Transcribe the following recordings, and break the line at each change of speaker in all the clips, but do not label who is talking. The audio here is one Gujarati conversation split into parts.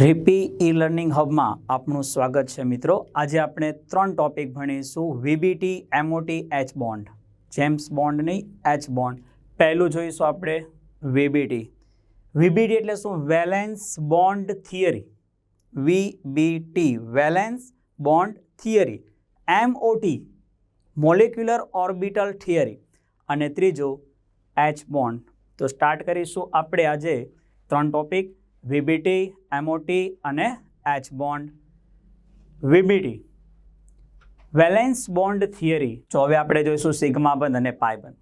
રીપી ઈ લર્નિંગ હબમાં આપનું સ્વાગત છે મિત્રો. આજે આપણે ત્રણ topic ભણીશું. VBT MOT H bond. James Bond નહીં, એચ બોન્ડ. પહેલું જોઈશું આપણે વીબીટી વીબીટી એટલે શું? Valence bond theory. VBT valence bond theory. MOT molecular orbital theory. અને ત્રીજું એચ બોન્ડ તો સ્ટાર્ટ કરીશું આપણે આજે ત્રણ ટોપિક વીબીટી એમઓટી અને H bond VBT valence bond theory તો હવે આપણે જોઈશું સિગ્મા બંધ અને પાયબંધ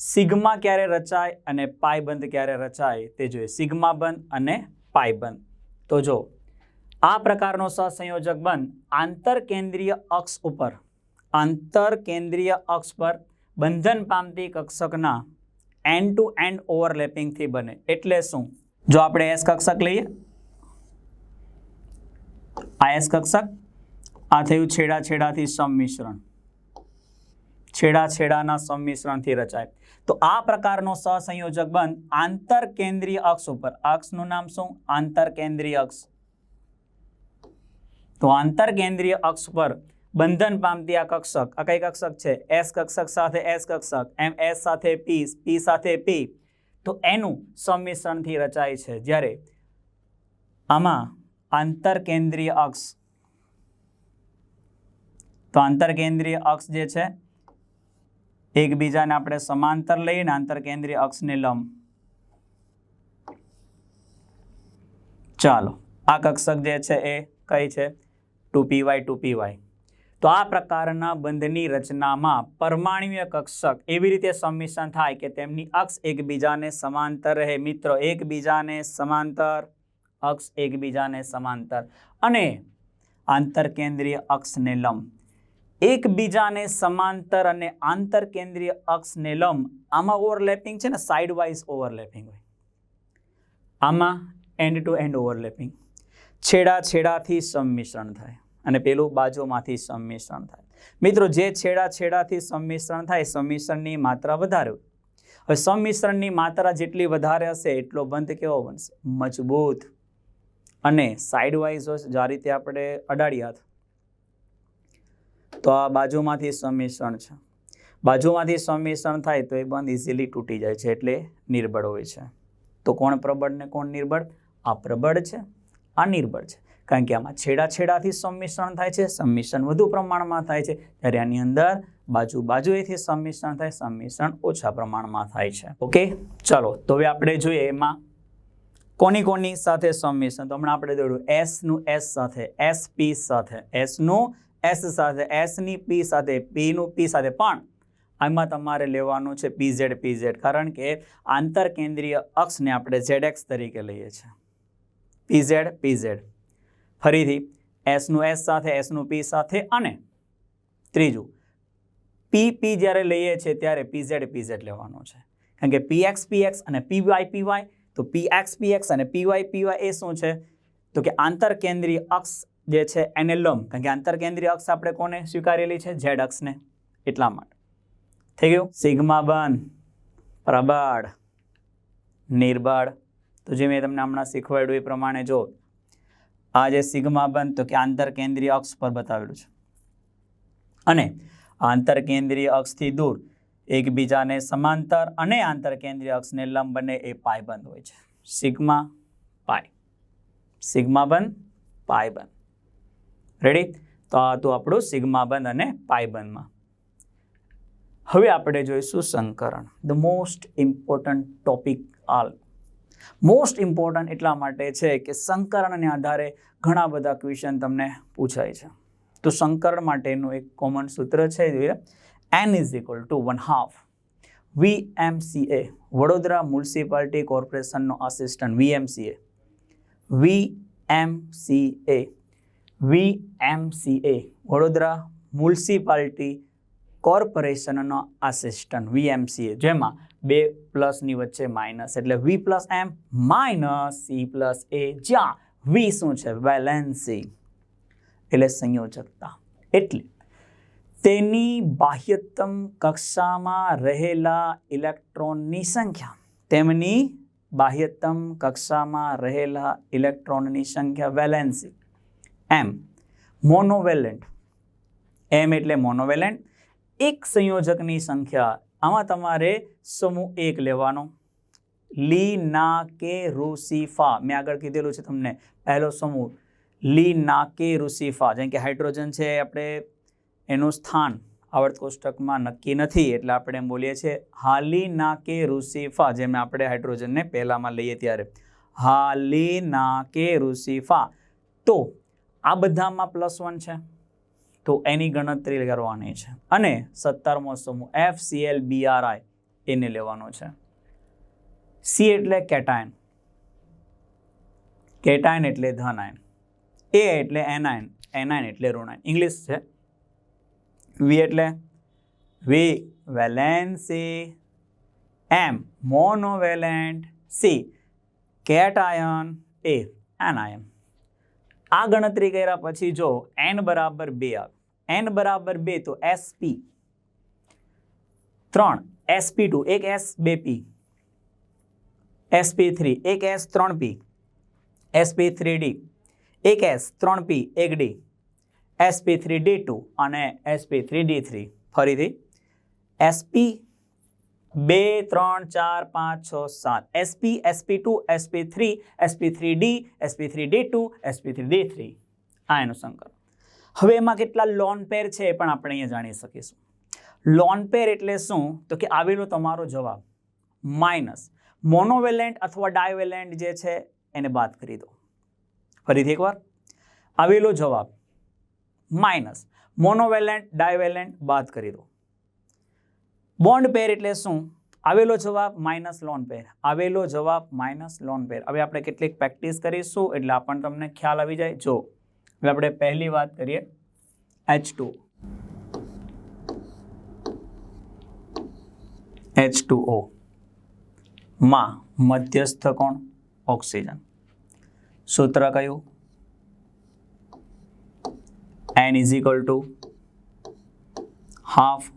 સિગ્મા ક્યારે રચાય અને પાયબંધ ક્યારે રચાય તે જોઈએ. સિગ્મા બંધ અને પાયબંધ તો જો, આ પ્રકારનો સહસંયોજક બંધ આંતરકેન્દ્રીય અક્ષ ઉપર, આંતરકેન્દ્રીય અક્ષ પર બંધન પામતી કક્ષકના એન્ડ ટુ એન્ડ ઓવરલેપિંગથી બને. એટલે શું? જો આપણે એસ કક્ષક લઈએ. આ એસ કક્ષક, આ થયું છેડા છેડાથી સંમિશ્રણ. છેડા છેડાના સંમિશ્રણથી રચાય તો આ પ્રકારનો સહસંયોજક બંધ આંતરકેન્દ્રીય અક્ષ ઉપર. અક્ષનું નામ શું? આંતર કેન્દ્રીય અક્ષ. તો આંતરકેન્દ્રીય અક્ષ પર બંધન પામતી આ કક્ષક. આ કઈ કક્ષક છે? એસ કક્ષક સાથે એસ કક્ષક, એમ એસ સાથે પી પી સાથે પી. તો એનું સંમિશ્રણથી રચાય છે. જ્યારે આમાં આંતરકેન્દ્રીય અક્ષ, તો આંતરકેન્દ્રીય અક્ષ જે છે, એકબીજાને આપણે સમાંતર લઈને આંતરકેન્દ્રીય અક્ષને લંબ. ચાલો, આ કક્ષક જે છે એ કઈ છે? Two P Y, two P Y. તો આ પ્રકારના બંધની રચનામાં પરમાણુય કક્ષક એવી રીતે સંમિશ્રણ થાય કે તેમની અક્ષ એકબીજાને સમાંતર રહે. મિત્રો, એકબીજાને સમાંતર, અક્ષ એકબીજાને સમાંતર અને આંતરકેન્દ્રીય અક્ષને લંબ. એકબીજાને સમાંતર અને આંતરકેન્દ્રીય અક્ષને લંબ આમાં ઓવરલેપિંગ છે ને? સાઇડ વાઇઝ ઓવરલેપિંગ હોય. આમાં એન્ડ ટુ એન્ડ ઓવરલેપિંગ. છેડા છેડાથી સંમિશ્રણ થાય. અને પેલું બાજુમાંથી સંમિશ્રણ થાય. મિત્રો, જે છેડા છેડાથી સંમિશ્રણ થાય સંમિશ્રણની માત્રા વધારે હવે સંમિશ્રણની માત્રા જેટલી વધારે હશે, એટલો બંધ કેવો બનશે? મજબૂત. અને સાઇડ વાઇઝ જો રીતે આપણે અડાડ્યા હતા, તો આ બાજુમાંથી સંમિશ્રણ છે. બાજુમાંથી સંમિશ્રણ થાય, તો એ બંધ ઇઝીલી તૂટી જાય છે, એટલે નિર્બળ હોય છે. તો કોણ પ્રબળ ને કોણ નિર્બળ? આ પ્રબળ છે, આ નિર્બળ છે. કારણ કે આમાં છેડા છેડાથી સંમિશ્રણ થાય છે, સંમિશ્રણ વધુ પ્રમાણમાં થાય છે. ત્યારે આની અંદર બાજુ બાજુએથી સંમિશ્રણ થાય, સંમિશ્રણ ઓછા પ્રમાણમાં થાય છે. ઓકે, ચલો, તો હવે આપણે જોઈએ એમાં કોની કોની સાથે સંમિશ્રણ. તો હમણાં આપણે જોયું એસનું એસ સાથે એસ પી સાથે. એસનું એસ સાથે એસની પી સાથે પીનું પી સાથે. પણ આમાં તમારે લેવાનું છે પીઝેડ પીઝેડ કારણ કે આંતરકેન્દ્રીય અક્ષને આપણે ઝેડ એક્સ તરીકે લઈએ છીએ. પીઝેડ પીઝેડ ફરીથી એસનું એસ સાથે એસનું પી સાથે અને ત્રીજું પી પી જ્યારે લઈએ છીએ ત્યારે પીઝેડ પીઝેડ લેવાનું છે. કારણ કે પી એક્સ પી એક્સ અને પી વાય પી વાય તો પી એક્સ પી એક્સ અને પી વાય પી વાય એ શું છે? તો કે આંતરકેન્દ્રીય અક્ષ જે છે એને લંબ, કારણ કે આંતરકેન્દ્રીય અક્ષ આપણે કોને સ્વીકારેલી છે? ઝેડ અક્ષને. એટલા માટે. થઈ ગયું? સિગ્મા બન, પ્રબળ, નિર્બળ. તો જે મેં તમને હમણાં શીખવાડ્યું એ પ્રમાણે જો આ જે સિગ્મા બંધ, તો કે આંતરકેન્દ્રીય અક્ષ પર બતાવેલું છે. અને આંતરકેન્દ્રીય અક્ષથી દૂર એકબીજાને સમાંતર અને આંતરકેન્દ્રીય અક્ષને લંબ બને એ પાય બંધ હોય છે. સિગ્મા પાય. સિગ્મા બંધ, પાય બંધ. રેડી તો આ હતું આપણું સિગ્મા બંધ અને પાય બંધમાં. હવે આપણે જોઈશું સંકરણ. The most important topic all most important એટલા માટે છે કે સંકરણને આધારે ઘણા બધા ક્વેશ્ચન તમને પૂછાય છે. તો સંકરણ માટેનું એક કોમન સૂત્ર છે N is equal to one half VMCA Vadodara municipality કોર્પોરેશનનો assistant VMCA VMCA VMCA Vadodara municipality કોર્પોરેશનનો assistant VMCA જેમાં બે પ્લસની વચ્ચે માઇનસ, એટલે V plus M minus C plus A. જ્યાં વી શું છે? વેલેન્સી. એટલે સંયોજકતા. એટલે તેની બાહ્યતમ કક્ષામાં રહેલા ઇલેક્ટ્રોનની સંખ્યા, તેમની બાહ્યતમ કક્ષામાં રહેલા ઇલેક્ટ્રોનની સંખ્યા વેલેન્સી. એમ મોનોવેલેન્ટ. એમ એટલે મોનોવેલેન્ટ. એક સંયોજકની સંખ્યા આમાં તમારે સમૂહ એક લેવાનો. લી, ના, કે રૂસીફા મેં આગળ કીધેલું છે તમને. પહેલો સમૂહ. લી, ના, કે રૂસીફા જેમ કે હાઇડ્રોજન છે આપણે એનું સ્થાન આવર્ત કોષ્ટકમાં નક્કી નથી એટલે આપણે એમ બોલીએ છીએ હાલી ના, કે રૂસીફા જેમ આપણે હાઇડ્રોજનને પહેલામાં લઈએ ત્યારે. હાલી ના, કે રૂસીફા તો આ બધામાં પ્લસ વન છે. તો એની ગણતરી કરવાની છે. અને સત્તરમો સમૂહ F C L B R I એને લેવાનો છે. સી એટલે કેટાયન. કેટાયન એટલે ધનાયન. એ એટલે એનાયન. એનાયન એટલે ઋણાયન. ઇંગ્લિશ છે. વી એટલે V valency M monovalent C cation A anion આ ગણતરી કર્યા પછી જો એન બરાબર બે આવે એન બરાબર બે તો એસપી ત્રણ એસપી ટુ એક એસ બે પી એસપી થ્રી એક એસ ત્રણ પી એસપી થ્રી ડી એક એસ ત્રણ પી એક D SP three D two અને એસપી થ્રી ડી થ્રી ફરીથી એસપી બે ત્રણ ચાર પાંચ છ સાત SP SP two SP three SP three D SP three D two SP three D three આ એનું સંકલન હવે એમાં કેટલા લોન પેર છે એ પણ આપણે અહીંયા જાણી શકીશું. લોન પેર એટલે શું? તો કે આવેલો તમારો જવાબ. માઇનસ મોનોવેલેન્ટ અથવા ડાયવેલેન્ટ જે છે, એને બાદ કરી દો. ફરીથી એકવાર. આવેલો જવાબ. માઇનસ મોનોવેલેન્ટ ડાયવેલેન્ટ બાદ કરી દો. બોન્ડ પેર એટલે શું? આવેલો જવાબ માઇનસ લોન પેર આવેલો જવાબ માઇનસ લોન પેર હવે આપણે કેટલીક પ્રેક્ટિસ કરીશું એટલે આપણને તમને ખ્યાલ આવી જાય. જો હવે આપણે પહેલી વાત કરીએ H two H two O માં મધ્યસ્થ કોણ? ઓક્સિજન. સૂત્ર કયું? N is equal to half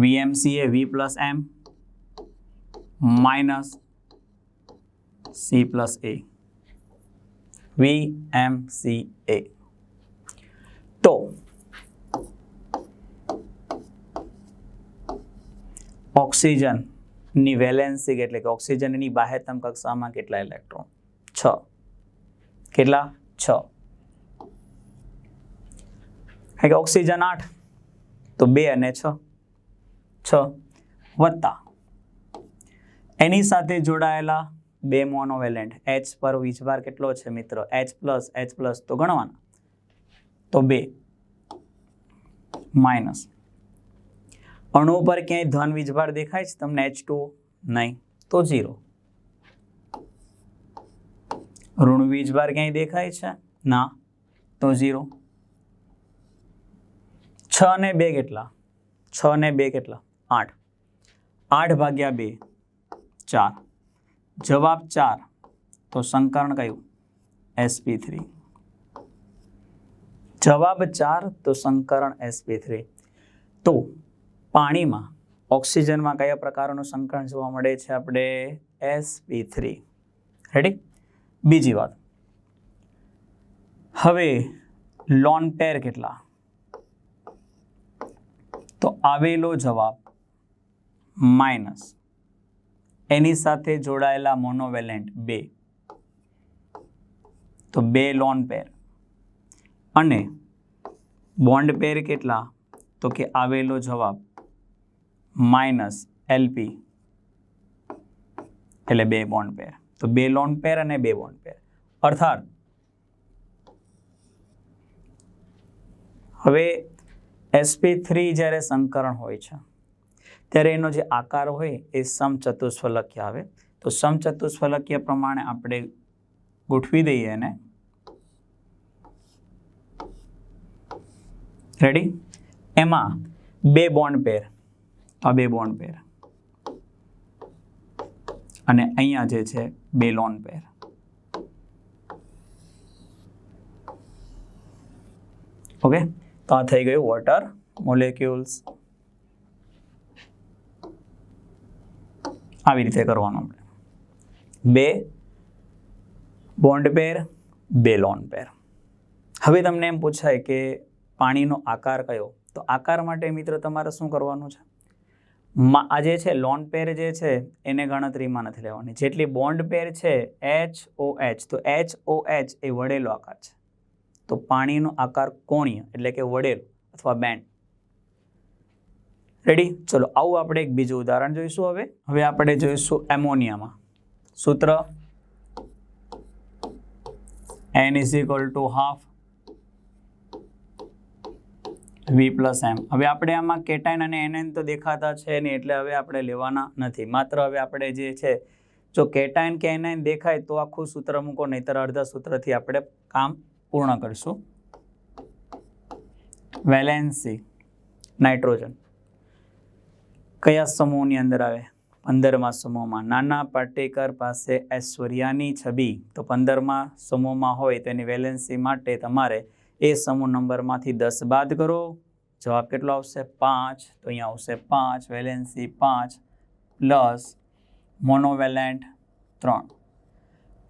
VMC A V plus M minus C plus A V M C A તો ઓક્સિજનની વેલેન્સી એટલે કે ઓક્સિજનની બાહ્યતમ કક્ષામાં કેટલા ઇલેક્ટ્રોન છ. કેટલા? છ. કે ઓક્સિજન આઠ, તો બે અને છ. છ વત્તા. એની સાથે જોડાયેલા બે મોનોવેલેન્ટ એચ પર વીજભાર કેટલો છે મિત્રો? એચ પ્લસ એચ પ્લસ તો ગણવાના. તો બે. માઇનસ અણુ પર ક્યાંય ધન વીજભાર દેખાય છે? તમને એચ ટુ નહીં, તો ઝીરો ઋણ વીજભાર ક્યાંય દેખાય છે? ના, તો ઝીરો છ ને બે કેટલા? છ ને બે કેટલા? આઠ. આઠ ભાગ્યા બે, ચાર. જવાબ ચાર. તો સંકરણ કયું? એસપી થ્રી જવાબ ચાર, તો સંકરણ એસપી થ્રી તો પાણીમાં ઓક્સિજનમાં કયા પ્રકારનું સંકરણ જોવા મળે છે આપણે? એસપી થ્રી રેડી બીજી વાત. હવે લોન પેર કેટલા? તો આવેલો જવાબ માઇનસ એની સાથે જોડાયેલા મોનોવેલેન્ટ બે. તો બે લોન પેર અને બોન્ડ પેર કેટલા? તો કે આવેલો જવાબ માઇનસ એલપી એટલે બે બોન્ડ પેર તો બે લોન પેર અને બે બોન્ડ પેર અર્થાત, હવે એસપી થ્રી જ્યારે સંકરણ હોય છે ત્યારે એનો જે આકાર હોય એ સમચતુષ્ફલકીય આવે. તો સમચતુષ્ફલકીય પ્રમાણે આપણે ગોઠવી દઈએ એને. રેડી એમાં બે બોન્ડ પેર આ બે બોન્ડ પેર અને અહીંયા જે છે, બે લોન પેર ઓકે તો આ થઈ ગયું વોટર મોલેક્યુલ્સ આવી રીતે કરવાનું આપણે. બે બોન્ડ પેર બે લોન પેર હવે તમને એમ પૂછાય કે પાણીનો આકાર કયો? તો આકાર માટે મિત્ર તમારે શું કરવાનું છે? આ જે છે લોન પેર જે છે, એને ગણતરીમાં નથી લેવાની. જેટલી બોન્ડ પેર છે એચ ઓ એચ તો એચ ઓ એચ એ વડેલો આકાર છે. તો પાણીનો આકાર કોણીય, એટલે કે વડેલો અથવા બેન્ડ રેડી ચલો, આવું આપણે એક બીજું ઉદાહરણ જોઈશું હવે. હવે આપણે જોઈશું એમોનિયામાં. સૂત્ર? N is equal to half V plus M હવે આપણે આમાં કેટાઇન અને એનએન તો દેખાતા છે નહીં, એટલે હવે આપણે લેવાના નથી. માત્ર હવે આપણે જે છે, જો કેટાઇન કે એનએન દેખાય તો આખું સૂત્ર મૂકો, નહીતર અડધા સૂત્રથી આપણે કામ પૂર્ણ કરીશું. વેલેન્સી નાઇટ્રોજન કયા સમૂહની અંદર આવે? પંદરમા સમૂહમાં. નાના પાટેકર પાસે ઐશ્વર્યાની છબી. તો પંદરમા સમૂહમાં હોય તેની વેલેન્સી માટે તમારે એ સમૂહ નંબરમાંથી દસ બાદ કરો. જવાબ કેટલો આવશે? પાંચ. તો અહીંયા આવશે પાંચ, વેલેન્સી પાંચ, પ્લસ મોનોવેલેન્ટ ત્રણ.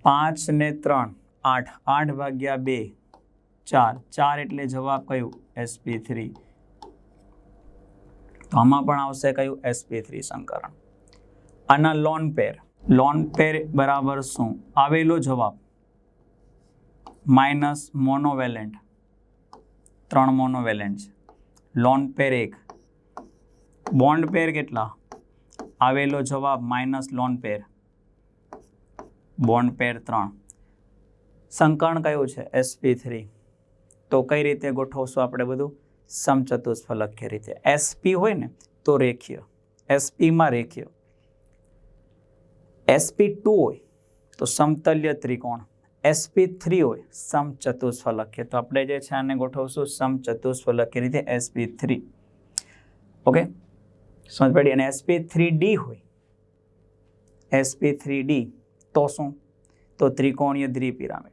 પાંચ ને ત્રણ. આઠ. આઠ ભાગ્યા બે, ચાર. ચાર એટલે જવાબ કયું? SP three. તો આમાં પણ આવશે કયું? એસપી થ્રી સંકરણ. આના લોન પેર લોન પેર બરાબર શું? આવેલો જવાબ. માઇનસ મોનોવેલેન્ટ ત્રણ મોનોવેલેન્ટ છે. લોન પેર એક. બોન્ડ પેર કેટલા? આવેલો જવાબ minus lone pair bond pair ત્રણ. સંકરણ કયું છે? એસપી થ્રી તો કઈ રીતે ગોઠવશું આપણે બધું? સમચતુષ્ફલકીય રીતે? એસપી હોય ને, તો રેખીય. એસપીમાં રેખીય. એસપી ટુ હોય, તો સમતલ્ય ત્રિકોણ. એસપી થ્રી હોય સમચતુષ્ફલકીય તો આપણે જે છે આને ગોઠવશું સમચતુષ્ફલકીય રીતે એસપી થ્રી. ઓકે સમજ પડી? અને એસપી થ્રી ડી હોય. એસપી થ્રી ડી તો શું? તો ત્રિકોણીય દ્વિપિરામિડ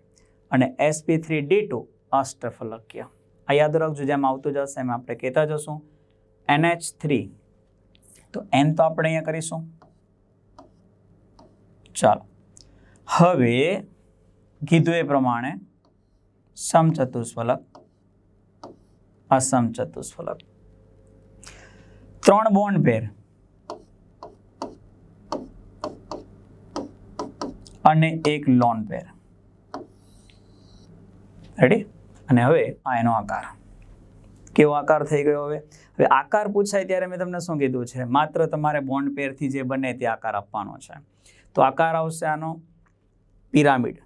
અને એસપી થ્રી ડી ટુ અષ્ટફલકીય. આ યાદ રાખજો, જેમ આવતું જશે એમ આપણે કહેતા જશું. NH three. તો એન તો આપણે અહીંયા કરીશું. ચાલો. હવે કીધું એ પ્રમાણે સમચતુષ્ફલક, અસમચતુષ્ફલક. ત્રણ બોન્ડ પેર અને એક લોન પેર રેડી અને હવે આ એનો આકાર. કેવો આકાર થઈ ગયો હવે? હવે આકાર પૂછાય ત્યારે મેં તમને શું કીધું છે? માત્ર તમારે બોન્ડ પેરથી જે બને તે આકાર આપવાનો છે. તો આકાર આવશે આનો પિરામિડ.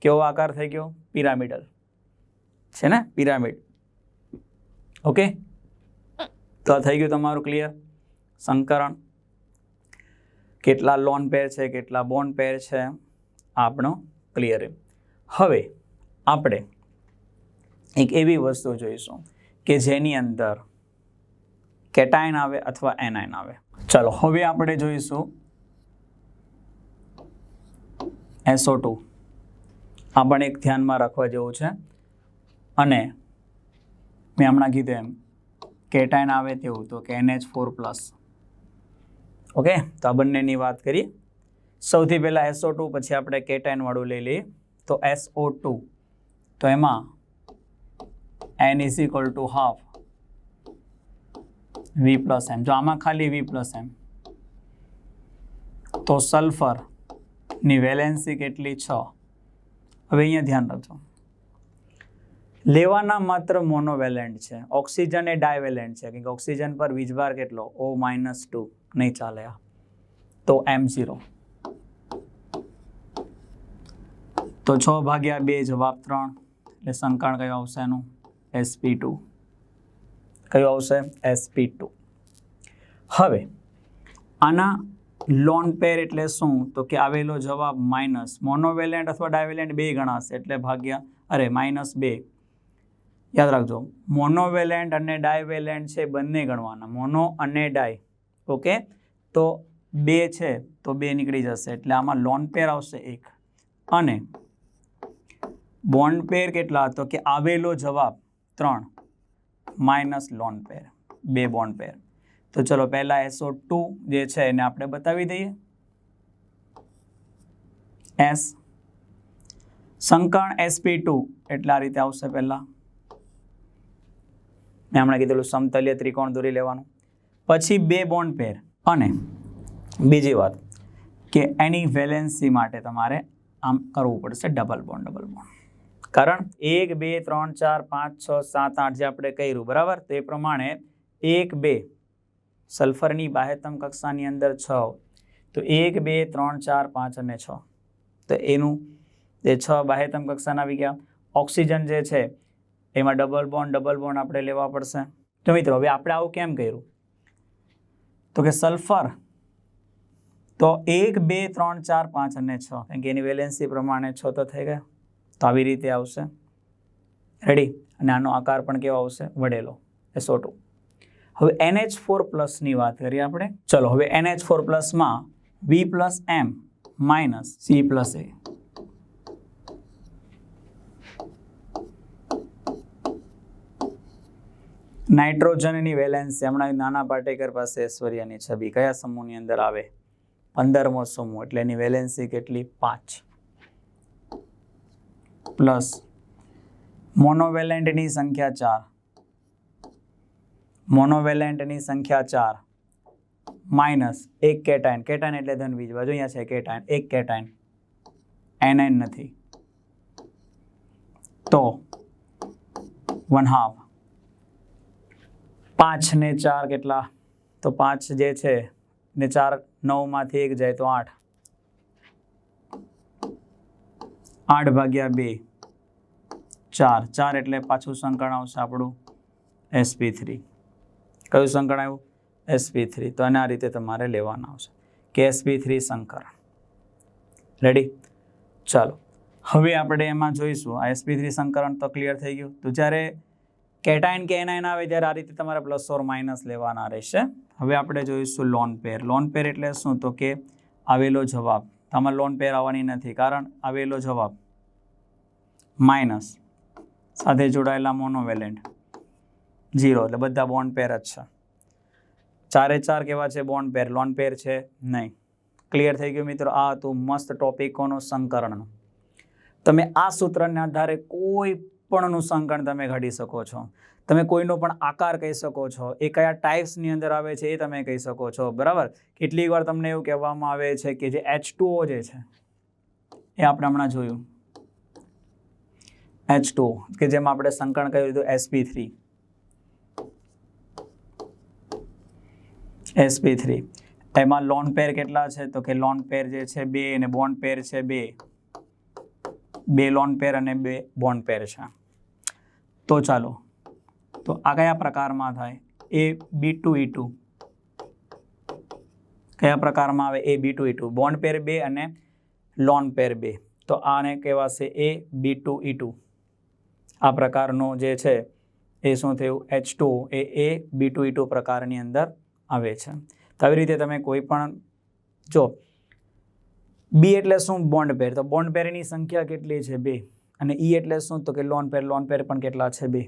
કેવો આકાર થઈ ગયો? પિરામિડલ. છે ને? પિરામિડ. ઓકે? તો થઈ ગયું તમારું ક્લિયર સંકરણ. કેટલા લોન પેર છે, કેટલા બોન્ડ પેર છે? આપણો ક્લિયર હવે આપણે એક એવી વસ્તુ જોઈશું કે જેની અંદર કેટાઇન આવે અથવા એનાઇન આવે. ચાલો, હવે આપણે જોઈશું એસો ટુ. આ પણ એક ધ્યાનમાં રાખવા જેવું છે. અને મેં હમણાં કીધું એમ કેટાઇન આવે તેવું, તો કે એનએચ ફોર પ્લસ. ઓકે, તો આ બંનેની વાત કરીએ. સૌથી પહેલાં એસઓ ટુ, પછી આપણે કેટાઇનવાળું લઈ લઈએ. તો એસઓ ટુ, તો એમાં N is equal to half V plus M જો આમાં ખાલી વી પ્લસ એમ તો સલ્ફરની વેલેન્સી કેટલી છ? હવે અહીંયા ધ્યાન રાખજો. લેવાના માત્ર મોનોવેલેન્ટ છે. ઓક્સિજન એ ડાયવેલેન્ટ છે. કે ઓક્સિજન પર વીજભાર કેટલો? ઓ માઇનસ ટુ નહીં ચાલે આ. તો એમ ઝીરો તો છ ભાગ્યા બે જવાબ ત્રણ. એટલે સંકળ કયો આવશે એનું? SP two. કયું આવશે? SP two. હવે, આના લોન પેર એટલે શું? તો કે આવેલો જવાબ માઇનસ મોનોવેલેન્ટ અથવા ડાયવેલેન્ટ બે ગણાશે એટલે ભાગ્યા, અરે માઇનસ બે. યાદ રાખજો મોનોવેલેન્ટ અને ડાયવેલેન્ટ છે બંને ગણવાના મોનો અને ડાય ઓકે તો બે છે, તો બે નીકળી જશે, એટલે આમાં લોન પેર આવશે એક. અને બોન્ડ પેર કેટલા? તો કે આવેલો જવાબ ત્રણ. Minus lone pair. બે બોન્ડ પેર. તો ચલો પહેલાં એસઓ ટુ જે છે એને આપણે બતાવી દઈએ. એસ. સંકર્ણ એસપી ટુ. એટલે આ રીતે આવશે પહેલાં. મેં હમણાં કીધેલું સમતલ્ય ત્રિકોણ દોરી લેવાનું. પછી બે બોન્ડ પેર. અને બીજી વાત કે એની વેલેન્સી માટે તમારે આમ કરવું પડશે ડબલ બોન્ડ ડબલ બોન્ડ. કારણ એક, બે, ત્રણ, ચાર, પાંચ, છ, સાત, આઠ જે આપણે કર્યું, બરાબર? તે પ્રમાણે એક, બે સલ્ફરની બાહ્યતમ કક્ષાની અંદર છ. તો એક, બે, ત્રણ, ચાર, પાંચ અને છ. તો એનું જે છ બાહ્યતમ કક્ષાના આવી ગયા. ઓક્સિજન જે છે, એમાં ડબલ બોન્ડ ડબલ બોન્ડ આપણે લેવા પડશે. તો મિત્રો, હવે આપણે આવું કેમ કર્યું? તો કે સલ્ફર, તો એક, બે, ત્રણ, ચાર, પાંચ અને છ. કારણ કે એની વેલેન્સી પ્રમાણે છ તો થઈ ગયા. તો આવી રીતે આવશે. રેડી અને આનો આકાર પણ કેવો આવશે? વડેલો. એસો ટુ હવે એનએચ ફોર પ્લસની વાત કરીએ આપણે. ચલો, હવે NH four પ્લસમાં V plus M minus C plus A નાઇટ્રોજનની valency હમણાં નાના પાટેકર પાસે ઐશ્વર્યાની છબી કયા સમૂહની અંદર આવે? પંદરમો સમૂહ. એટલે એની વેલેન્સી કેટલી? પાંચ. પ્લસ મોનોવેલેન્ટની સંખ્યા ચાર. મોનોવેલેન્ટની સંખ્યા ચાર. માઇનસ એક કેટાઇન કેટાઇન એટલે ધન બીજ બાજુ અહીંયા છે કેટાઇન એક કેટાઇન એનાઇન નથી. તો વન હાફ. પાંચ ને ચાર કેટલા? તો પાંચ જે છે ને ચાર નવમાંથી એક જાય તો આઠ. આઠ ભાગ્યા બે. ચાર. ચાર એટલે પાછું સંકળણ આવશે આપણું એસપી થ્રી કયું સંકળણ આવ્યું એસપી થ્રી તો આના રીતે તમારે લેવાના આવશે. કે એસપી થ્રી સંકર રેડી ચાલો. હવે આપણે એમાં જોઈશું. આ એસપી થ્રી સંકરણ તો ક્લિયર થઈ ગયું. તો જ્યારે કેટાઇન કે એનાઇન આવે ત્યારે આ રીતે તમારે પ્લસ ઓર માઇનસ લેવાના રહેશે. હવે આપણે જોઈશું લોન પેર લોન પેર એટલે શું? તો કે આવેલો જવાબ. તમારે લોન પેર આવવાની નથી. કારણ આવેલો જવાબ માઇનસ. સાથે જોડાયેલા મોનોવેલેન્ટ ઝીરો એટલે બધા બોન્ડ પેર જ છે. ચારે ચાર કેવા છે? બોન્ડ પેર લોન પેર છે? નહીં. ક્લિયર થઈ ગયું મિત્રો? આ હતું મસ્ત ટોપિકોનું સંકરણનું. તમે આ સૂત્રને આધારે કોઈ પણનું સંકરણ તમે ઘડી શકો છો. તમે કોઈનો પણ આકાર કહી શકો છો. એ કયા ટાઈપ્સની અંદર આવે છે એ તમે કહી શકો છો. બરાબર? કેટલીક વાર તમને એવું કહેવામાં આવે છે કે જે એચ જે છે, એ આપણે હમણાં જોયું. એચ ટુ કે જેમાં આપણે સંકરણ કહ્યું હતું એસપી થ્રી એસપી થ્રી એમાં લોન પેર કેટલા છે? તો કે લોન પેર જે છે, બે અને બોન્ડ પેર છે, બે. બે લોન પેર અને બે બોન્ડ પેર છે. તો ચાલો, તો આ કયા પ્રકારમાં થાય? એ બી ટુ ઈ ટુ કયા પ્રકારમાં આવે? A B two E two bond pair બે અને લોન પેર બે. તો આને કહેવાશે એ બી ટુ ઈ ટુ આ પ્રકારનો જે છે એ શું થયું? H two A A B two E two પ્રકારની અંદર આવે છે. તો આવી રીતે તમે કોઈ પણ જો બી એટલે શું? બોન્ડ પેર તો બોન્ડ પેરની સંખ્યા કેટલી છે? બે. અને ઈ એટલે શું? તો કે લોન પેર લોન પેર પણ કેટલા છે? બે.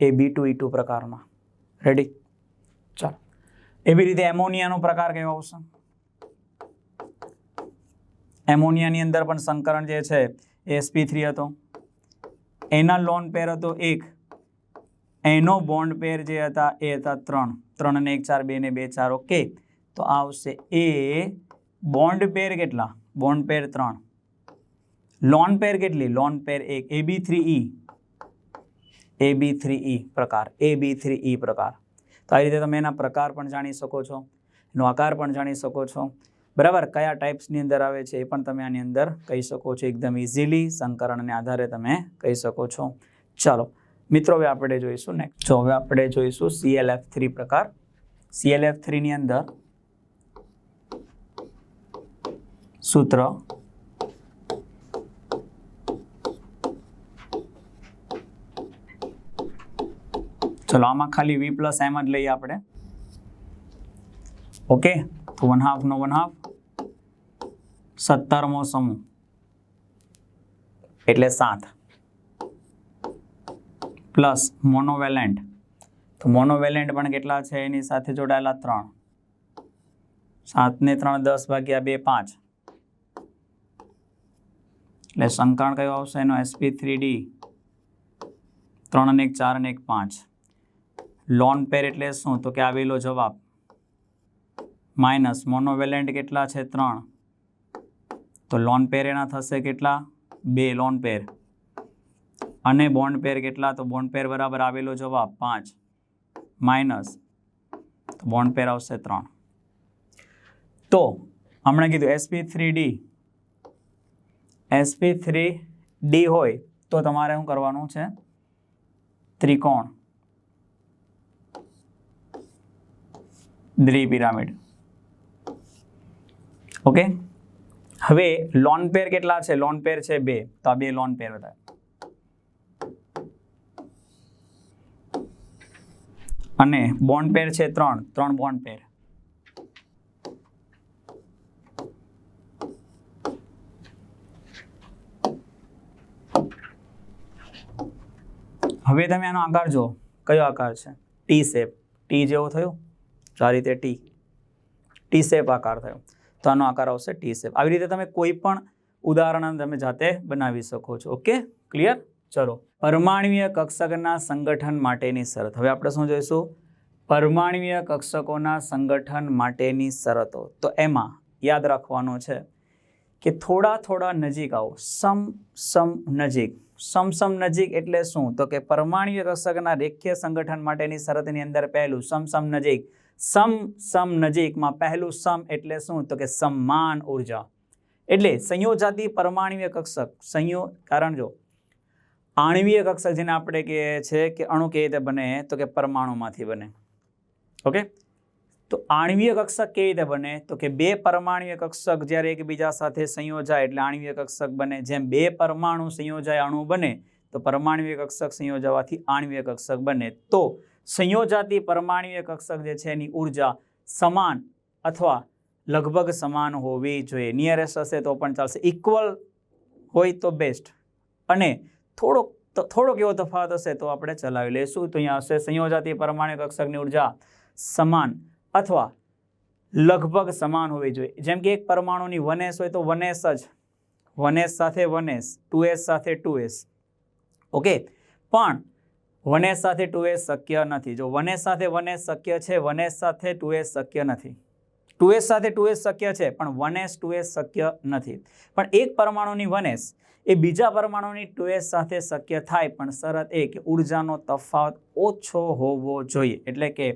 A B two E two પ્રકારમાં. રેડી ચાલો. એવી રીતે એમોનિયાનો પ્રકાર કયો આવશે? એમોનિયાની અંદર પણ સંકરણ જે છે એસપી થ્રી હતો. એના લોન પેર હતો એક. એનો બોન્ડ પેર જે હતા એ હતા ત્રણ. ત્રણ અને એક ચાર, બે ને બે ચાર ઓકે તો આવશે એ બોન્ડ પેર કેટલા? બોન્ડ પેર ત્રણ. લોન પેર કેટલી? લોન પેર એક. A B three E A B three ઈ પ્રકાર. એ બી થ્રી ઈ પ્રકાર. તો આ રીતે તમે એના પ્રકાર પણ જાણી શકો છો. એનો આકાર પણ જાણી શકો છો. બરાબર, કયા ટાઈપ્સની અંદર આવે છે એ પણ તમે આની અંદર કહી શકો છો એકદમ ઇઝીલી સંકરણને આધારે તમે કહી શકો છો. ચાલો, મિત્રો હવે આપણે જોઈશું નેક્સ્ટ જો હવે આપણે જોઈશું સીએલએફ થ્રી પ્રકાર. સીએલએફ થ્રીની અંદર સૂત્ર, ચલો આમાં ખાલી વી પ્લસ એમ જ લઈએ આપણે. ઓકે વન હાફનો વન હાફ સત્તરમો સમૂહ. એટલે સાત. Plus monovalent. તો મોનોવેલેન્ટ પણ કેટલા છે? એની સાથે જોડાયેલા ત્રણ. સાત ને ત્રણ દસ ભાગ્યા બે પાંચ. એટલે સંકરણ કયો આવશે? એનો એસપી થ્રી ડી ત્રણ અને એક, ચાર અને એક, પાંચ. લોન પેર એટલે શું? તો કે આવેલો જવાબ. માઇનસ મોનોવેલેન્ટ કેટલા છે? ત્રણ. તો લોન પેર એના થશે કેટલા? બે લોન પેર. અને બોન્ડ પેર કેટલા? તો બોન્ડ પેર બરાબર આવેલો જવાબ પાંચ. માઇનસ. તો બોન્ડ પેર આવશે ત્રણ. તો હમણાં કીધું SP three D SP three D હોય તો તમારે શું કરવાનું છે? ત્રિકોણ. દ્વિપિરામિડ ઓકે? હવે લોન પેર કેટલા છે? લોન પેર છે બે. તો આ બે લોન પેર હતા. અને બોન્ડ પેર છે ત્રણ. ત્રણ બોન્ડ પેર હવે તમે આનો આકાર જુઓ. કયો આકાર છે? ટી શેપ ટી જેવો થયો? સારી રીતે ટી ટી શેપ આકાર થયો. તો આનો આકાર આવશે ટી શેપ આવી રીતે તમે કોઈ પણ ઉદાહરણ તમે જાતે બનાવી શકો છો. ઓકે? ક્લિયર ચલો. પરમાણવીય કક્ષકના સંગઠન માટેની શરત. હવે આપણે શું જોઈશું? પરમાણ્વીય કક્ષકોના સંગઠન માટેની શરતો. તો એમાં યાદ રાખવાનું છે કે થોડા થોડા નજીક આવો. સમ સમ, નજીક. સમ સમ, નજીક એટલે શું? તો કે પરમાણવીય કક્ષકના રેખીય સંગઠન માટેની શરતની અંદર પહેલું સમ સમ, નજીક. સમ સમ નજીકમાં પહેલું સમ એટલે શું? તો કે સમાન ઊર્જા. એટલે સંયોજાતી પરમાણ્વીય કક્ષક, સંયો, કારણ જો, આણ્વીય કક્ષક જેને આપણે કહીએ છે કે અણુ કેવી રીતે બને? તો કે પરમાણુમાંથી બને. ઓકે? તો આણવીય કક્ષક કેવી રીતે બને? તો કે બે પરમાણુય કક્ષક જ્યારે એકબીજા સાથે સંયોજાય એટલે આણ્વીય કક્ષક બને. જેમ બે પરમાણુ સંયોજાય, અણુ બને, તો પરમાણ્વીય કક્ષક સંયોજાવાથી આણ્વીય કક્ષક બને. તો સંયોજાતી પરમાણુય કક્ષક જે છે એની ઊર્જા સમાન અથવા લગભગ સમાન હોવી જોઈએ. નિયરેસ્ટ હશે તો પણ ચાલશે. ઇક્વલ હોય તો બેસ્ટ અને થોડોક થોડોક એવો તફાવત હશે તો આપણે ચલાવી લઈશું. તો અહીંયા હશે સંયોજાતી પરમાણુ કક્ષકની ઊર્જા સમાન અથવા લગભગ સમાન હોવી જોઈએ. જેમ કે એક પરમાણુની વનેસ હોય તો વનેસ જ. વનેસ સાથે વનેસ ટુ એસ સાથે ટુ એસ ઓકે પણ વનેસ સાથે ટુ એસ શક્ય નથી. જો વનેસ સાથે વનેસ શક્ય છે વનેસ સાથે ટુ એસ શક્ય નથી. ટુ એસ સાથે ટુ એસ શક્ય છે, પણ વન એસ ટુ એસ શક્ય નથી. પણ એક પરમાણુની વન એસ એ બીજા પરમાણુની ટુ એસ સાથે શક્ય થાય, પણ શરત એ કે ઉર્જાનો તફાવત ઓછો હોવો જોઈએ. એટલે કે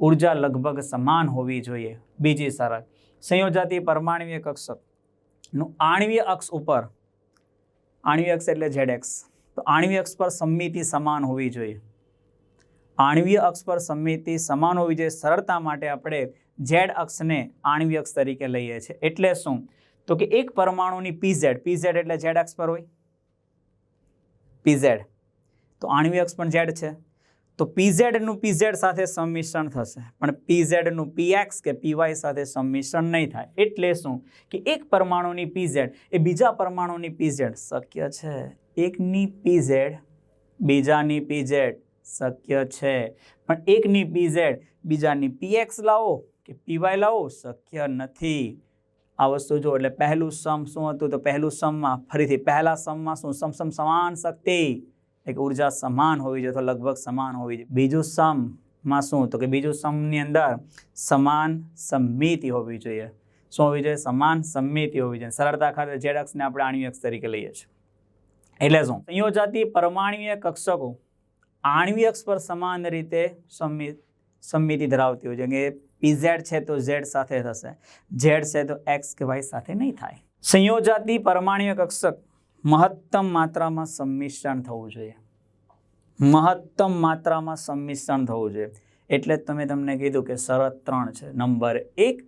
ઊર્જા લગભગ સમાન હોવી જોઈએ. બીજી શરત. સંયોજાતી પરમાણવીય કક્ષકનું આણ્વીય અક્ષ ઉપર, આણવીય અક્ષ એટલે ઝેડ એક્સ. તો આણ્વીય અક્ષ પર સમમિતિ સમાન હોવી જોઈએ. આણ્વીય અક્ષ પર સમમિતિ સમાન હોવી જોઈએ સરળતા માટે આપણે ઝેડ અક્ષને આણ્વીય અક્ષ તરીકે લઈએ છીએ. એટલે શું? તો કે એક પરમાણુની પીઝેડ પીઝેડ એટલે ઝેડ અક્ષ પર હોય? પીઝેડ તો આણ્વીય અક્ષ પણ ઝેડ છે. તો પીઝેડનું પીઝેડ સાથે સંમિશ્રણ થશે. પણ પીઝેડનું પીએક્સ કે પીવાય સાથે સંમિશ્રણ નહીં થાય. એટલે શું? કે એક પરમાણુની પીઝેડ એ બીજા પરમાણુની પીઝેડ શક્ય છે. એકની પીઝેડ બીજાની પીઝેડ શક્ય છે. પણ એકની પીઝેડ બીજાની પીએક્સ લાવો કે પીવાય લાવો શક્ય નથી. આ વસ્તુ જો એટલે પહેલું સમ શું હતું? તો પહેલું સમમાં, ફરીથી પહેલા સમમાં શું? સમ સમ, સમાન શક્તિ. એક ઊર્જા સમાન હોવી જોઈએ તો લગભગ સમાન હોવી જોઈએ. બીજું સમમાં શું? તો કે બીજું સમની અંદર સમાન સમિતિ હોવી જોઈએ. શું હોવી જોઈએ? સમાન સમિતિ હોવી જોઈએ. સરળતા ખાતે ઝેડ અક્ષને આપણે આણ્યુ અક્ષ તરીકે લઈએ છીએ. એટલે શું? સંયોજાતી પરમાણ્વીય કક્ષકો આણ્વીય પર સમાન રીતે સમિત સમિતિ ધરાવતી હોય છે. કે પીઝેડ છે તો ઝેડ સાથે થશે. ઝેડ છે તો એક્સ કે વાય સાથે નહીં થાય. સંયોજાતી પરમાણ્વીય કક્ષક મહત્તમ માત્રામાં સંમિશ્રણ થવું જોઈએ. મહત્તમ માત્રામાં સંમિશ્રણ થવું જોઈએ. એટલે જ તમે તમને કીધું કે શરત ત્રણ છે. નંબર એક,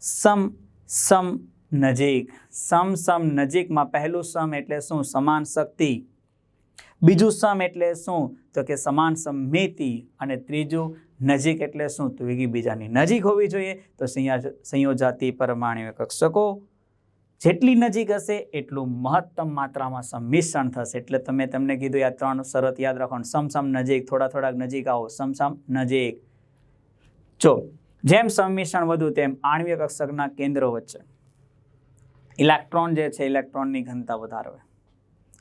સમ સમ નજીક. સમ સમ નજીકમાં પહેલું સમ એટલે શું? સમાન શક્તિ. બીજું સમ એટલે શું? તો કે સમાન સમિતિ. અને ત્રીજું નજીક એટલે શું? તો એકબીજાની નજીક હોવી જોઈએ. તો સંયોજાતિ પરમાણ્વીય કક્ષકો. જેટલી નજીક હશે, એટલું મહત્તમ માત્રામાં સંમિશ્રણ થશે. એટલે તમે તમને કીધું આ ત્રણ શરત યાદ રાખો સમસમ નજીક, થોડા થોડાક નજીક આવો. સમસમ નજીક. જો, જેમ સંમિશ્રણ વધુ, તેમ આણવીય કક્ષકના કેન્દ્રો વચ્ચે. ઇલેક્ટ્રોન જે છે, ઇલેક્ટ્રોનની ઘનતા વધારે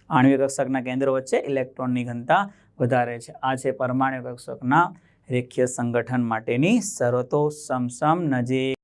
આણ્વિક કક્ષકના કેન્દ્રો વચ્ચે ઇલેક્ટ્રોનની ઘનતા વધારે છે. આ છે પરમાણુ કક્ષકના રેખીય સંગઠન માટેની શરતો સમસમ નજીક.